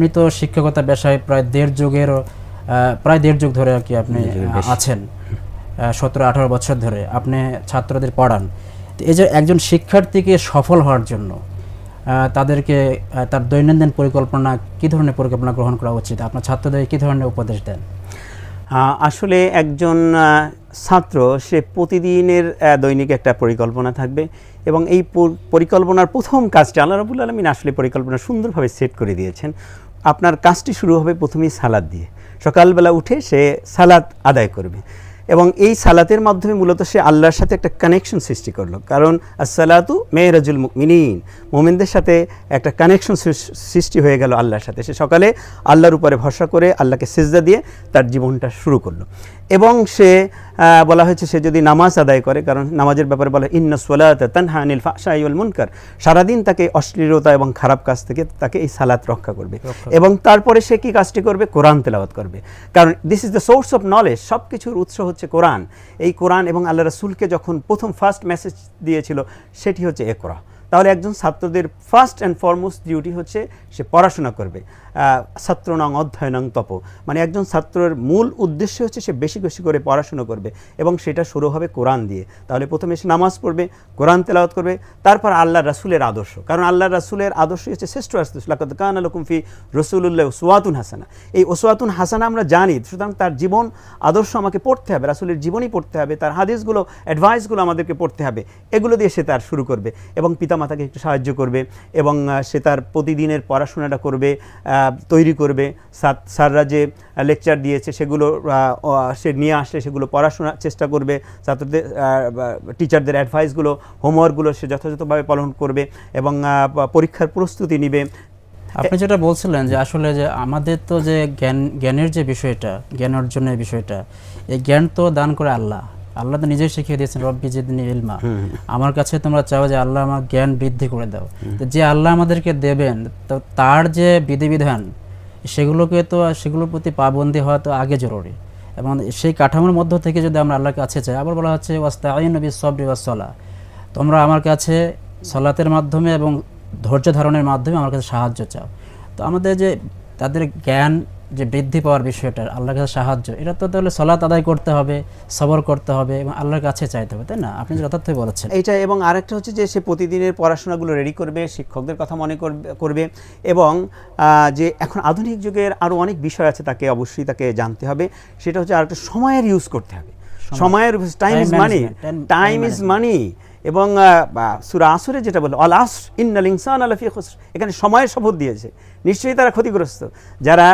আপনি তো শিক্ষকতা পেশায় প্রায় দেড় যুগের প্রায় দেড় যুগ ধরে আর কি আপনি আছেন। সতেরো আঠারো বছর ধরে আপনি ছাত্রদের পড়ান। এই যে একজন শিক্ষার্থীকে সফল হওয়ার জন্য তাদেরকে তার দৈনন্দিন পরিকল্পনা কি ধরনের পরিকল্পনা গ্রহণ করা উচিত? আপনার ছাত্রদের কি ধরনের উপদেশ দেন? আসলে একজন ছাত্র সে প্রতিদিনের দৈনিক একটা পরিকল্পনা থাকবে এবং এই পরিকল্পনার প্রথম কাজটা আল্লাহ রবুল আলমিন আসলে পরিকল্পনা সুন্দরভাবে সেট করে দিয়েছেন। আপনার কাজটি শুরু হবে প্রথমেই সালাদ দিয়ে। সকালবেলা উঠে সে সালাদ আদায় করবে এবং এই সালাতের মাধ্যমে মূলত সে আল্লাহর সাথে একটা কানেকশন সৃষ্টি করল। কারণ আসসালাতু মেহরাজুল মিনীন মোমিনদের সাথে একটা কানেকশন সৃষ্টি হয়ে গেল আল্লাহর সাথে। সে সকালে আল্লাহর উপরে ভরসা করে আল্লাহকে সেজদা দিয়ে তার জীবনটা শুরু করল। এবং সে বলা হয়েছে সে যদি নামাজ আদায় করে কারণ নামাজের ব্যাপারে বলা ইন্না সোলাত তানহা আনিল মুনকার। সারাদিন তাকে অশ্লীলতা এবং খারাপ কাজ থেকে তাকে এই সালাত রক্ষা করবে। এবং তারপরে সে কি কাজটি করবে? কোরআন তেলাওয়াত করবে। কারণ this is the source of knowledge সব কিছুর উৎস হচ্ছে কোরআন। এই কোরআন এবং আল্লাহ রাসূলকে যখন প্রথম ফার্স্ট মেসেজ দিয়েছিল সেটি হচ্ছে একরা তাহলে একজন ছাত্রদের ফার্স্ট অ্যান্ড ফরমোস্ট ডিউটি হচ্ছে সে পড়াশোনা করবে। আহ, ছাত্র নং অধ্যয়ন তপ। মানে একজন ছাত্রের মূল উদ্দেশ্য হচ্ছে সে বেশি বেশি করে পড়াশোনা করবে এবং সেটা শুরু হবে কোরআন দিয়ে। তাহলে প্রথমে সে নামাজ পড়বে কোরআন তেলাওয়াত করবে তারপর আল্লাহ রাসূলের আদর্শ। কারণ আল্লাহ রাসূলের আদর্শ হচ্ছে শ্রেষ্ঠ লাকাদ কান আলাকুম ফি রসুলুল্লাহ ওসওয়াতুন হাসানা। এই ওসওয়াতুন হাসানা আমরা জানি সুতরাং তার জীবন আদর্শ আমাকে পড়তে হবে রাসুলের জীবনই পড়তে হবে তার হাদিসগুলো অ্যাডভাইসগুলো আমাদেরকে পড়তে হবে। এগুলো দিয়ে সে তার শুরু করবে এবং পিতামাতাকে একটু সাহায্য করবে এবং সে তার প্রতিদিনের পড়াশোনাটা করবে তৈরি করবে। স্যাররা যে লেকচার দিয়েছে সেগুলো সে নিয়ে আসলে সেগুলো পড়াশোনার চেষ্টা করবে। ছাত্রদের টিচারদের অ্যাডভাইসগুলো, হোমওয়ার্কগুলো সে যথাযথভাবে পালন করবে এবং পরীক্ষার প্রস্তুতি নিবে। আপনি যেটা বলছিলেন যে আসলে যে আমাদের তো যে জ্ঞান, জ্ঞানের যে বিষয়টা, জ্ঞান অর্জনের বিষয়টা, এই জ্ঞান তো দান করে আল্লাহ। আল্লাহ তো নিজেই শিখিয়ে দিয়েছেন রব্বি জিদনি ইলমা। আমার কাছে তোমরা চাও যে আল্লাহ আমার জ্ঞান বৃদ্ধি করে দাও। তো যে আল্লাহ আমাদেরকে দেবেন তো তার যে বিধিবিধান সেগুলোকে তো সেগুলোর প্রতি পাবন্দি হওয়া তো আগে জরুরি। এবং সেই কাঠামোর মধ্য থেকে যদি আমরা আল্লাহর কাছে চাই আবার বলা হচ্ছে ওয়াস্তাইন নবী সবরি ওয়াসলা তোমরা আমার কাছে সলাতের মাধ্যমে এবং ধৈর্য ধারণের মাধ্যমে আমার কাছে সাহায্য চাও। তো আমাদের যে তাদের জ্ঞান যে বৃদ্ধি পাওয়ার বিষয়টা আল্লাহর কাছে সাহায্য এটা তো তাহলে সলাত আদায় করতে হবে সবর করতে হবে এবং আল্লাহর কাছে চাইতে হবে তাই না? আপনি যথার্থই বলেছেন। এইটা এবং আরেকটা হচ্ছে যে সে প্রতিদিনের পড়াশোনাগুলো রেডি করবে শিক্ষকদের কথা মনে করবে করবে এবং যে এখন আধুনিক যুগের আরও অনেক বিষয় আছে তাকে অবশ্যই তাকে জানতে হবে। সেটা হচ্ছে আরেকটা সময়ের ইউজ করতে হবে। সময়ের time is money time is money এবং সুরা আসরে যেটা বলে, অল আস, ইন্নাল ইনসান আলাফি খুসর। এখানে সময়ের শপথ দিয়েছে। নিশ্চয়ই তারা ক্ষতিগ্রস্ত। যারা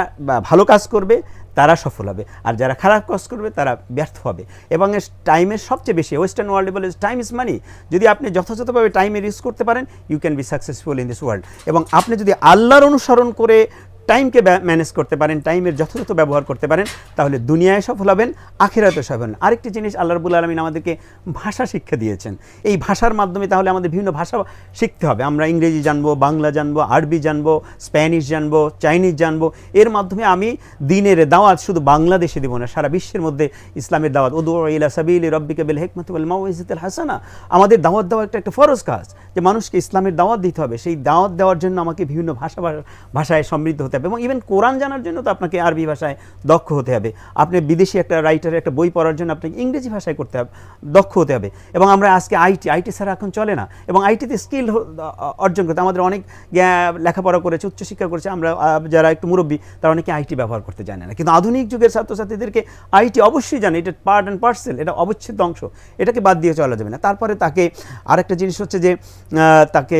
ভালো কাজ করবে, তারা সফল হবে। আর যারা খারাপ কাজ করবে, তারা ব্যর্থ হবে। এবং এর টাইমের সবচেয়ে বেশি ওয়েস্টার্ন ওয়ার্ল্ডে বলে টাইম ইজ মানি যদি আপনি যথাযথভাবে টাইমের ইউজ করতে পারেন you can be successful in this world এবং আপনি যদি আল্লাহর অনুসরণ করে টাইমকে ম্যানেজ করতে পারেন টাইমের যথাযথ ব্যবহার করতে পারেন, তাহলে দুনিয়ায় সফল হবেন আখেরাতে সফল হবেন। আরেকটি জিনিস আল্লাহ রবুল আলমিন আমাদেরকে ভাষা শিক্ষা দিয়েছেন। এই ভাষার মাধ্যমে তাহলে আমাদের বিভিন্ন ভাষা শিখতে হবে। আমরা ইংরেজি জানব, বাংলা জানব, আরবি জানব, স্প্যানিশ জানব, চাইনিজ জানব। এর মাধ্যমে আমি দিনের দাওয়াত শুধু বাংলাদেশে দেবো না, সারা বিশ্বের মধ্যে ইসলামের দাওয়াত। উদু ইলা সাবিল রব্বিকে বিল হেকমত ওয়াল মাউইজাতিল হাসানা। আমাদের দাওয়াত দেওয়া একটা একটা ফরজ কাজ যে মানুষকে ইসলামের দাওয়াত দিতে হবে। সেই দাওয়াত দেওয়ার জন্য আমাকে বিভিন্ন ভাষা ভাষায় সমৃদ্ধ হতে হবে এবং ইভেন কোরআন জানার জন্য তো আপনাকে আরবি ভাষায় দক্ষ হতে হবে। আপনি বিদেশি একটা রাইটারের একটা বই পড়ার জন্য আপনাকে ইংরেজি ভাষায় করতে হবে, দক্ষ হতে হবে। এবং আমরা আজকে আইটি আইটি ছাড়া এখন চলে না। এবং আইটিতে স্কিল অর্জন করতে আমাদের অনেক লেখাপড়া করেছে, উচ্চশিক্ষা করেছে, আমরা যারা একটু মুরব্বী, তারা অনেকে আইটি ব্যবহার করতে জানে না। কিন্তু আধুনিক যুগের ছাত্রছাত্রীদেরকে আইটি অবশ্যই জানে, এটা পার্ট অ্যান্ড পার্সেল এটা অবচ্ছেদ্য অংশ। এটাকে বাদ দিয়ে চলা যাবে না। তারপরে তাকে আরেকটা জিনিস হচ্ছে যে তাকে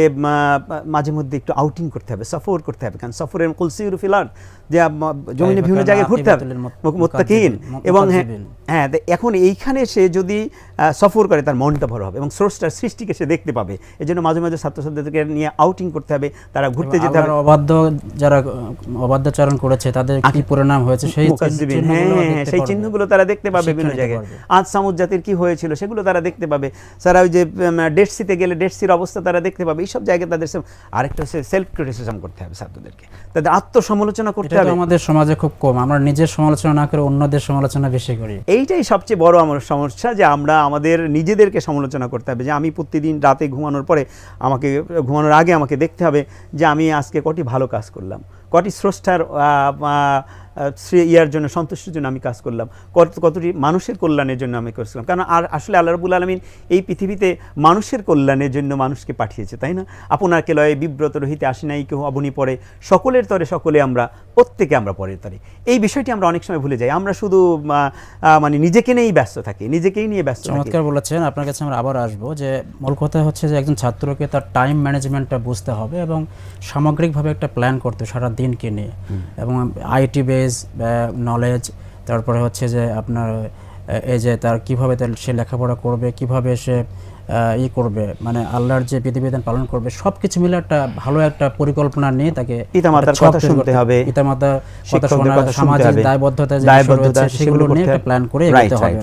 মাঝে মধ্যে একটু আউটিং করতে হবে সফর করতে হবে। কারণ সফরের কুলসিউর ফিলার যে জমিনে বিভিন্ন জায়গায় ঘুরতে হবে। আকিবাতুল মুত- মুক- মুত্তাকিন। মুকাজ্জিবিন, এবং হ্যাঁ। হ্যাঁ এখন এইখানে সে যদি সফর করে তার মনটা হবে এবং স্রষ্টার সৃষ্টিকে সে দেখতে পাবে। এই জন্য মাঝে মাঝে ছাত্রছাত্রীদেরকে নিয়ে আউটিং করতে হবে তারা ঘুরতে যেতে হবে। অবাধ্য যারা অবাধ্যচারণ করেছে তাদের কি পরিণাম হয়েছে? সেই হ্যাঁ, হ্যাঁ, সেই চিহ্নগুলো তারা দেখতে পাবে বিভিন্ন জায়গায়। আজ সামুদ জাতির কি হয়েছিল সেগুলো তারা দেখতে পাবে। তারা ওই যে ডেড সিতে গেলে ডেড সির অবস্থা তারা দেখতে পাবে। এইসব জায়গায় তাদের আরেকটা হচ্ছে সেলফ ক্রিটিসিজম করতে হবে ছাত্রদেরকে। তাদের আত্ম আত্মসমালোচনা করতে হবে। আমাদের সমাজে খুব কম। আমরা নিজের সমালোচনা না করে অন্যদের সমালোচনা বেশি করি। এইটাই সবচেয়ে বড় আমার সমস্যা যে আমরা আমাদের নিজেদেরকে সমালোচনা করতে হবে। যে আমি প্রতিদিন রাতে ঘুমানোর পরে আমাকে ঘুমানোর আগে আমাকে দেখতে হবে যে আমি আজকে কটি ভালো কাজ করলাম। কটি স্রষ্টার শ্রী ইয়ার জন্য, সন্তুষ্টির জন্য আমি কাজ করলাম। কত, কতটি মানুষের কল্যাণের জন্য আমি করছিলাম কারণ আর আসলে আল্লাহ রবুল আলমিন এই পৃথিবীতে মানুষের কল্যাণের জন্য মানুষকে পাঠিয়েছে, তাই না? আপনার লয়ে বিব্রত রহিতে আসি নাই কেউ অবনি পড়ে, সকলের তরে সকলে আমরা প্রত্যেকে আমরা পরের তরে এই বিষয়টি আমরা অনেক সময় ভুলে যাই। আমরা শুধু মানে নিজেকে নিয়েই ব্যস্ত থাকি নিজেকেই নিয়ে ব্যস্ত চমৎকার বলেছেন। আপনার কাছে আমরা আবার আসব যে মূল কথা হচ্ছে যে একজন ছাত্রকে তার টাইম ম্যানেজমেন্টটা বুঝতে হবে এবং সামগ্রিকভাবে একটা প্ল্যান করতে সারা দিনকে নিয়ে। এবং আইটি বেস নলেজ তারপরে হচ্ছে যে আপনার এই যে তার কীভাবে তার সে লেখাপড়া করবে কীভাবে সে ই করবে মানে আল্লাহর যে বিধিবিধান পালন করবে সব কিছু মিলে একটা ভালো একটা পরিকল্পনা নিয়ে তাকে পিতামাতার কথা শুনতে হবে, পিতামাতার কথা শোনা সামাজিক দায়বদ্ধতা সেগুলো নিয়ে একটা প্ল্যান করে এগোতে হবে।